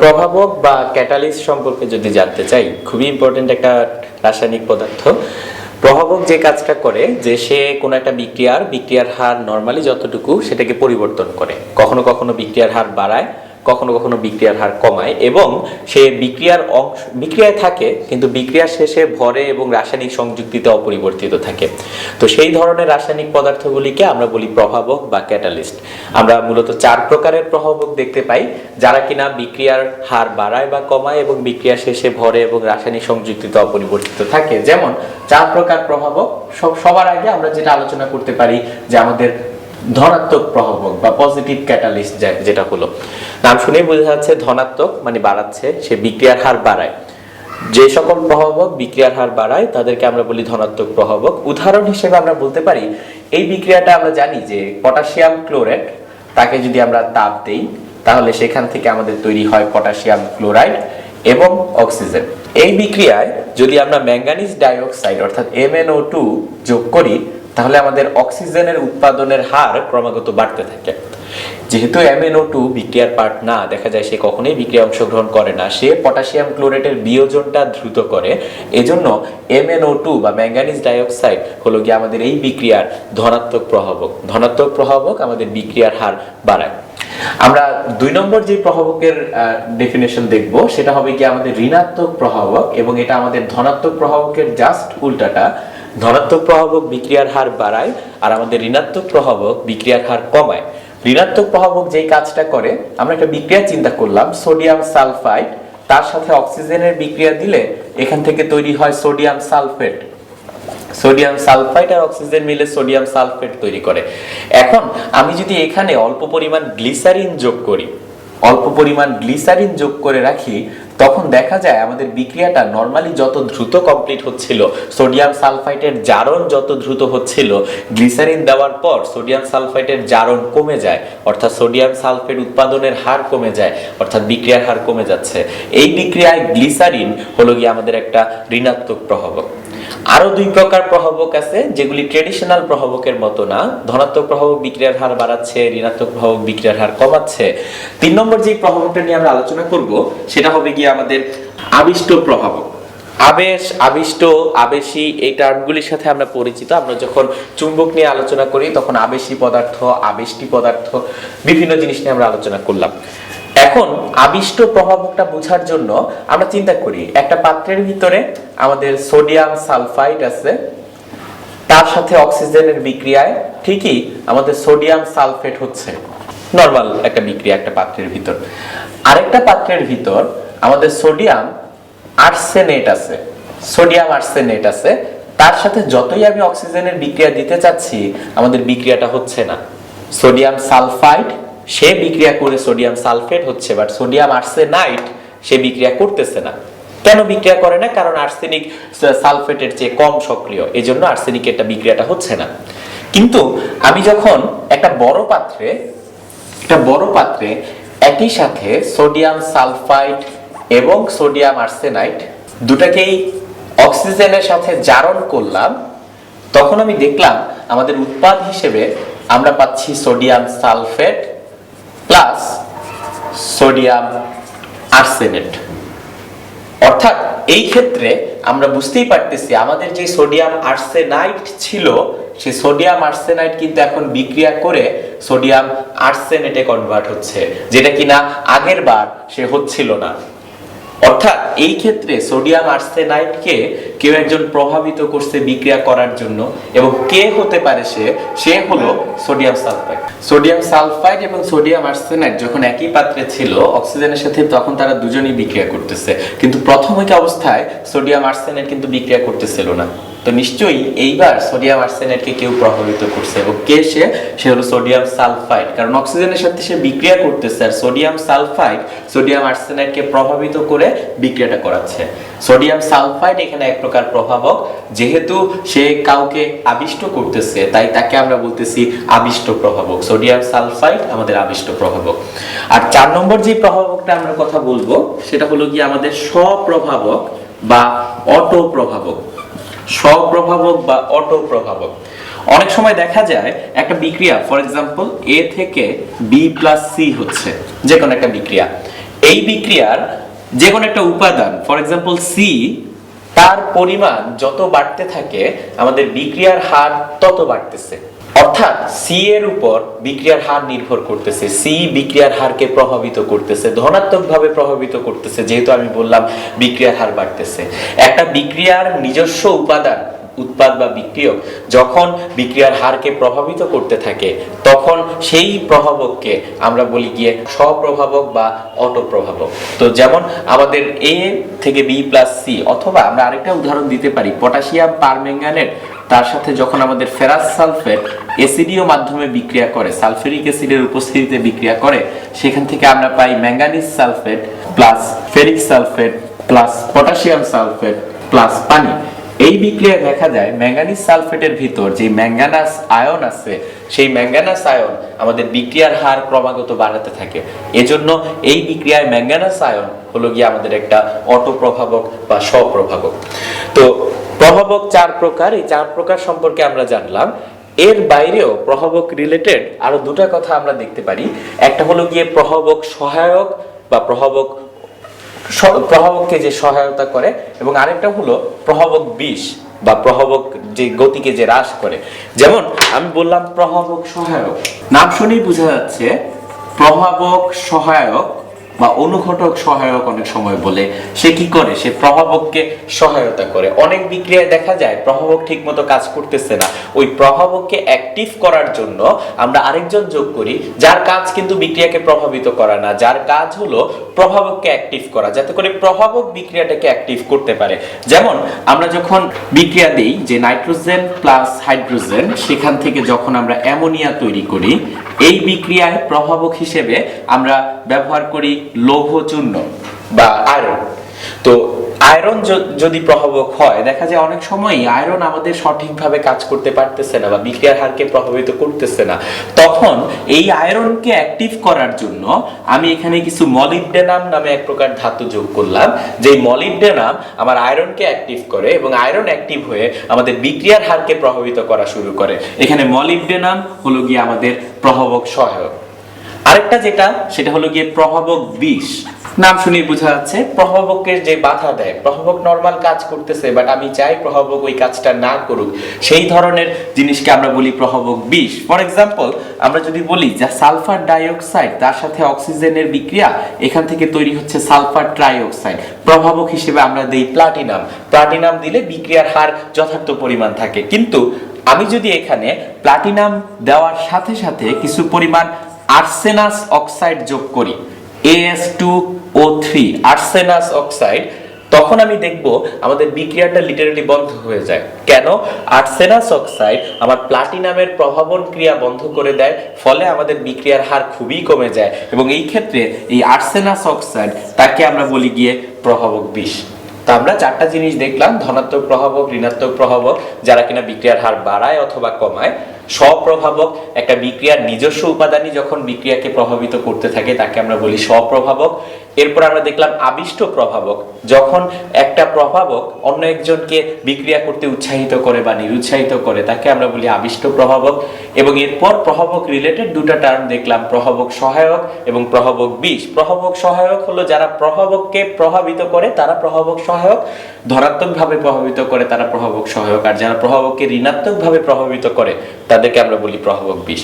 প্রভাবক বা ক্যাটালিস্ট সম্পর্কে যদি জানতে চাই, খুবই ইম্পর্টেন্ট একটা রাসায়নিক পদার্থ। প্রভাবক যে কাজটা করে, যে সে কোনো একটা বিক্রিয়ার বিক্রিয়ার হার নর্মালি যতটুকু সেটাকে পরিবর্তন করে। কখনো কখনো বিক্রিয়ার হার বাড়ায় কখনো কখনো বিক্রিয়ার হার কমায় এবং সে বিক্রিয়ার অংশ, বিক্রিয়ায় থাকে, কিন্তু বিক্রিয়ার শেষে ভরে এবং রাসায়নিক সংযুক্তিতে অপরিবর্তিত থাকে। তো সেই ধরনের রাসায়নিক পদার্থগুলিকে আমরা বলি প্রভাবক বা ক্যাটালিস্ট আমরা মূলত চার প্রকারের প্রভাবক দেখতে পাই, যারা কিনা বিক্রিয়ার হার বাড়ায় বা কমায় এবং বিক্রিয়া শেষে ভরে এবং রাসায়নিক সংযুক্তিতে অপরিবর্তিত থাকে। যেমন চার প্রকার প্রভাবক সবার আগে আমরা যেটা আলোচনা করতে পারি যে আমাদের ধনাত্মক প্রভাবক বা পজিটিভ ক্যাটালিস্ট যেটা হলো। নাম শুনেই বোঝা যাচ্ছে ধনাত্মক মানে বাড়াচ্ছে, সে বিক্রিয়ার হার বাড়ায়। যে সকল প্রভাবক বিক্রিয়ার হার বাড়ায়, তাদেরকে আমরা বলি ধনাত্মক প্রভাবক। উদাহরণ হিসেবে আমরা বলতে পারি, এই বিক্রিয়াটা আমরা জানি যে পটাশিয়াম ক্লোরাইড, তাকে যদি আমরা তাপ দেই, তাহলে সেখান থেকে আমাদের তৈরি হয় পটাশিয়াম ক্লোরাইড এবং অক্সিজেন। এই বিক্রিয়ায় যদি আমরা ম্যাঙ্গানিজ ডাইঅক্সাইড অর্থাৎ MnO2 যোগ করি তাহলে আমাদের অক্সিজেনের উৎপাদনের হার ক্রমাগত বাড়তে থাকে। যেহেতু MnO2 বিক্রিয়ার পার্ট না, দেখা যায় সে কখনোই বিক্রিয়া অংশগ্রহণ করে না। সে পটাশিয়াম ক্লোরেটের বিয়োজনটা দ্রুত করে। এজন্য MnO2 বা ম্যাঙ্গানিজ ডাইঅক্সাইড হলো গিয়ে আমাদের এই বিক্রিয়ার ধনাত্মক প্রভাবক। ধনাত্মক প্রভাবক আমাদের বিক্রিয়ার হার বাড়ায়। আমরা দুই নম্বর যে প্রভাবকের ডেফিনেশন দেখব, সেটা হবে কি আমাদের ঋণাত্মক প্রভাবক এবং এটা আমাদের ধনাত্মক প্রভাবকের জাস্ট উল্টাটা। ধনাত্মক প্রভাবক বিক্রিয়ার হার বাড়ায় আর আমাদের ঋণাত্মক প্রভাবক বিক্রিয়ার হার কমায়। ঋণাত্মক প্রভাবক যেই কাজটা করে, আমরা একটা বিক্রিয়া চিন্তা করলাম, সোডিয়াম সালফাইড, তার সাথে অক্সিজেনের বিক্রিয়া দিলে এখান থেকে তৈরি হয় সোডিয়াম সালফেট। সোডিয়াম সালফাইড আর অক্সিজেন মিলে সোডিয়াম সালফেট তৈরি করে। এখন আমি যদি এখানে অল্প পরিমাণ গ্লিসারিন যোগ করি, অল্প পরিমাণ গ্লিসারিন যোগ করে রাখি তখন দেখা যায় আমাদের বিক্রিয়াটা নর্মালি যত দ্রুত কমপ্লিট হচ্ছিল সোডিয়াম সালফাইটের জারণ যত দ্রুত হচ্ছিল গ্লিসারিন দেওয়ার পর সোডিয়াম সালফাইটের জারণ কমে যায়, অর্থাৎ সোডিয়াম সালফেট উৎপাদনের হার কমে যায়, অর্থাৎ বিক্রিয়ার হার কমে যাচ্ছে। এই বিক্রিয়ায় গ্লিসারিন হলো গিয়ে আমাদের একটা ঋণাত্মক প্রভাবক। আরও দুই প্রকার প্রভাবক আছে, যেগুলি ট্রেডিশনাল প্রভাবকের মতো না। ধনাত্মক প্রভাবক বিক্রিয়ার হার বাড়াচ্ছে, ঋণাত্মক প্রভাবক বিক্রিয়ার হার কমাচ্ছে। তিন নম্বর যে প্রভাবকটা নিয়ে আমরা আলোচনা করব, সেটা হবে গিয়ে আমাদের আবিষ্ট প্রভাবক। আবেশ, আবিষ্ট, আবেশী, এই টার্মগুলির সাথে আমরা পরিচিত। আমরা যখন চুম্বক নিয়ে আলোচনা করি, তখন আবেশী পদার্থ, আবেষ্টি পদার্থ, বিভিন্ন জিনিস নিয়ে আমরা আলোচনা করলাম। এখন আবিষ্ট প্রভাবকটা বোঝার জন্য আমরা চিন্তা করি, একটা পাত্রের ভিতরে আমাদের সোডিয়াম সালফাইড আছে, তার সাথে অক্সিজেনের বিক্রিয়ায় ঠিকই আমাদের সোডিয়াম সালফেট হচ্ছে, নর্মাল একটা বিক্রিয়া একটা পাত্রের ভিতর। আরেকটা পাত্রের ভিতর আমাদের সোডিয়াম আর্সেনেট আছে, সোডিয়াম আর্সেনেট আছে, তার সাথে যতই আমি অক্সিজেনের বিক্রিয়া দিতে চাচ্ছি, আমাদের বিক্রিয়াটা হচ্ছে না। সোডিয়াম সালফাইড সে বিক্রিয়া করে সোডিয়াম সালফেট হচ্ছে বাট সোডিয়াম আর্সেনাইট সে বিক্রিয়া করতেছে না। কেন বিক্রিয়া করে না? কারণ আর্সেনিক সালফেটের চেয়ে কম সক্রিয় এই জন্য আর্সেনিকের একটা বিক্রিয়াটা হচ্ছে না। কিন্তু আমি যখন একটা বড় পাত্রে, একটা বড় পাত্রে একই সাথে সোডিয়াম সালফাইড এবং সোডিয়াম আর্সেনাইট দুটাকেই অক্সিজেনের সাথে জারণ করলাম, তখন আমি দেখলাম আমাদের উৎপাদ হিসেবে আমরা পাচ্ছি sodium sulphate plus sodium arsenate. অর্থাৎ এই ক্ষেত্রে আমরা বুঝতেই পারতেছি আমাদের যে সোডিয়াম আর্সেনাইট ছিল, সেই সোডিয়াম আর্সেনাইট কিন্তু এখন বিক্রিয়া করে সোডিয়াম আর্সেনেটে কনভার্ট হচ্ছে, যেটা কিনা আগের বার সে হচ্ছিল না। অর্থাৎ এই ক্ষেত্রে সোডিয়াম আর্সেনাইটকে কেউ একজন প্রভাবিত করছে বিক্রিয়া করার জন্য এবং কে হতে পারে সে সে হলো সোডিয়াম সালফাইড। সোডিয়াম সালফাইড এবং সোডিয়াম আর্সেনাইট যখন একই পাত্রে ছিল, অক্সিজেনের সাথে তখন তারা দুজনেই বিক্রিয়া করতেছে। কিন্তু প্রাথমিক অবস্থায় সোডিয়াম আর্সেনাইট কিন্তু বিক্রিয়া করতেছিল না। তো নিশ্চয়ই এইবার সোডিয়াম আর্সেনাইটকে কেউ প্রভাবিত করছে এবং কে সে? সে হলো সোডিয়াম সালফাইড। কারণ অক্সিজেনের সাথে সে বিক্রিয়া করতেছে আর সোডিয়াম সালফাইড সোডিয়াম আর্সেনাইটকে প্রভাবিত করে বিক্রিয়াটা করাচ্ছে। সোডিয়াম সালফাইড এখানে এক প্রকার প্রভাবক যেহেতু সে কাউকে আবিষ্ট করতেছে, তাই তাকে আমরা বলতেছি আবিষ্ট প্রভাবক। সোডিয়াম সালফাইড আমাদের আবিষ্ট প্রভাবক। আর চার নম্বর যে প্রভাবকটা আমরা কথা বলব, সেটা হলো কি আমাদের স্বপ্রভাবক বা অটো প্রভাবক স্বপ্রভাবক বা অটো প্রভাবক অনেক সময় দেখা যায়, একটা বিক্রিয়া, ফর এক্সাম্পল এ থেকে বি প্লাস সি হচ্ছে যে কোনো একটা বিক্রিয়া। এই বিক্রিয়ার যে কোনো একটা উপাদান, ফর এক্সাম্পল সি তার পরিমাণ যত বাড়তে থাকে, আমাদের বিক্রিয়ার হার তত বাড়তেছে। অর্থাৎ সি এর উপর বিক্রিয়ার হার নির্ভর করতেছে। সি বিক্রিয়ার হারকে প্রভাবিত করতেছে, ধনাত্মকভাবে প্রভাবিত করতেছে, যেহেতু আমি বললাম বিক্রিয়ার হার বাড়তেছে। একটা বিক্রিয়ার নিজস্ব উপাদান উৎপাদ বা বিক্রিয়ক যখন বিক্রিয়ার হারকে প্রভাবিত করতে থাকে, তখন সেই প্রভাবককে আমরা বলি গিয়ে স্বপ্রভাবক বা অটোপ্রভাবক। তো যেমন আমাদের এ থেকে বি প্লাস সি অথবা আমরা আরেকটা উদাহরণ দিতে পারি, পটাশিয়াম পারম্যাঙ্গানেট। তার সাথে যখন আমাদের ফেরাস সালফেট এসিডিও মাধ্যমে বিক্রিয়া করে সালফেরিক অ্যাসিডের উপস্থিতিতে বিক্রিয়া করে, সেখান থেকে আমরা পাই manganese sulphate plus ferric sulphate plus potassium sulphate plus পানি। এই বিক্রিয়ায় দেখা যায় ম্যাঙ্গানিজ সালফেটের ভিতর যে ম্যাঙ্গানাস আয়ন আছে, সেই ম্যাঙ্গানাস আয়ন আমাদের বিক্রিয়ার হার ক্রমাগত বাড়াতে থাকে। এজন্য এই বিক্রিয়ায় ম্যাঙ্গানাস আয়ন হলো গিয়ে আমাদের একটা অটোপ্রভাবক বা স্বপ্রভাবক। তো প্রভাবক চার প্রকার, এই চার প্রকার সম্পর্কে আমরা জানলাম। এর বাইরেও প্রভাবক রিলেটেড আরও দুটা কথা আমরা দেখতে পারি। একটা হলো গিয়ে প্রভাবক সহায়ক বা প্রভাবক প্রভাবককে যে সহায়তা করে, এবং আরেকটা হলো প্রভাবক বিষ বা প্রভাবক যে গতিকে যে হ্রাস করে। যেমন আমি বললাম প্রভাবক সহায়ক। নাম শুনেই বোঝা যাচ্ছে প্রভাবক সহায়ক বা অনুঘটক সহায়ক অনেক সময় বলে, সে কি করে? সে প্রভাবককে সহায়তা করে। অনেক বিক্রিয়ায় দেখা যায়, প্রভাবক ঠিকমতো কাজ করতেছে না। ওই প্রভাবককে অ্যাক্টিভ করার জন্য আমরা আরেকজন যোগ করি, যার কাজ কিন্তু বিক্রিয়াকে প্রভাবিত করা না। যার কাজ হলো প্রভাবককে অ্যাক্টিভ করা, যাতে করে প্রভাবক বিক্রিয়াটাকে অ্যাক্টিভ করতে পারে। যেমন, আমরা যখন বিক্রিয়া দিই যে নাইট্রোজেন প্লাস হাইড্রোজেন, সেখান থেকে যখন আমরা অ্যামোনিয়া তৈরি করি, এই বিক্রিয়ায় প্রভাবক হিসেবে আমরা ব্যবহার করি লৌহ চূর্ণ বা আয়রন তো আয়রন যদি প্রভাবক হয়, দেখা যায় অনেক সময়ই আয়রন আমাদের সঠিকভাবে কাজ করতে পারতেছে না বা বিক্রিয়ার হারকে প্রভাবিত করতেছে না। তখন এই আয়রনকে অ্যাক্টিভ করার জন্য আমি এখানে কিছু মলিবডেনাম নামে এক প্রকার ধাতু যোগ করলাম যে মলিবডেনাম আমার আয়রনকে অ্যাক্টিভ করে এবং আয়রন অ্যাক্টিভ হয়ে আমাদের বিক্রিয়ার হারকে প্রভাবিত করা শুরু করে। এখানে মলিবডেনাম হলো গিয়ে আমাদের প্রভাবক সহায়ক। আরেকটা যেটা, সেটা হলো গিয়ে প্রভাবক বিষ। নাম শুনে বোঝা যাচ্ছে, প্রভাবকের যে বাধা দেয়, প্রভাবক নর্মাল কাজ করতেছে বাট আমি চাই প্রভাবক ওই কাজটা না করুক। সেই ধরনের জিনিসকে আমরা বলি প্রভাবক বিষ। ফর এক্সাম্পল আমরা যদি বলি যে সালফার ডাইঅক্সাইড, তার সাথে অক্সিজেনের বিক্রিয়া এখান থেকে তৈরি হচ্ছে সালফার ট্রাইঅক্সাইড। প্রভাবক হিসেবে আমরা দেই প্লাটিনাম। প্লাটিনাম দিলে বিক্রিয়ার হার যথার্থ পরিমাণ থাকে। কিন্তু আমি যদি এখানে প্লাটিনাম দেওয়ার সাথে সাথে কিছু পরিমাণ আর্সেনাস অক্সাইড যোগ করি S two O three, arsenous oxide, তখন আমি দেখব আমাদের বিক্রিয়াটা লিটারালি বন্ধ হয়ে যায়। কেন? আর্সেনাস অক্সাইড আমার প্লাটিনামের প্রভাবন ক্রিয়া বন্ধ করে দেয়, ফলে আমাদের বিক্রিয়ার হার খুবই কমে যায়। এবং এই ক্ষেত্রে এই আর্সেনাস অক্সাইড তাকে আমরা বলি গিয়ে প্রভাবক বিষ। তো আমরা চারটা জিনিস দেখলাম, ধনাত্মক প্রভাবক, ঋণাত্মক প্রভাবক, যারা কিনা বিক্রিয়ার হার বাড়ায় অথবা কমায়। স্বপ্রভাবক একটা বিক্রিয়ার নিজস্ব উপাদানই যখন বিক্রিয়াকে প্রভাবিত করতে থাকে, তাকে আমরা বলি স্বপ্রভাবক। এরপর আমরা দেখলাম আবিষ্ট প্রভাবক। যখন একটা প্রভাবক অন্য একজনকে বিক্রিয়া করতে উৎসাহিত করে বা নিরুৎসাহিত করে, তাকে আমরা বলি আবিষ্ট প্রভাবক। এবং এরপর প্রভাবক রিলেটেড দুটো টার্ম দেখলাম, প্রভাবক সহায়ক এবং প্রভাবক বিষ। প্রভাবক সহায়ক হলো যারা প্রভাবককে প্রভাবিত করে, তারা প্রভাবক সহায়ক, ধনাত্মকভাবে প্রভাবিত করে, তারা প্রভাবক সহায়ক। আর যারা প্রভাবককে ঋণাত্মকভাবে প্রভাবিত করে তাদেরকে আমরা বলি প্রভাবক বিষ।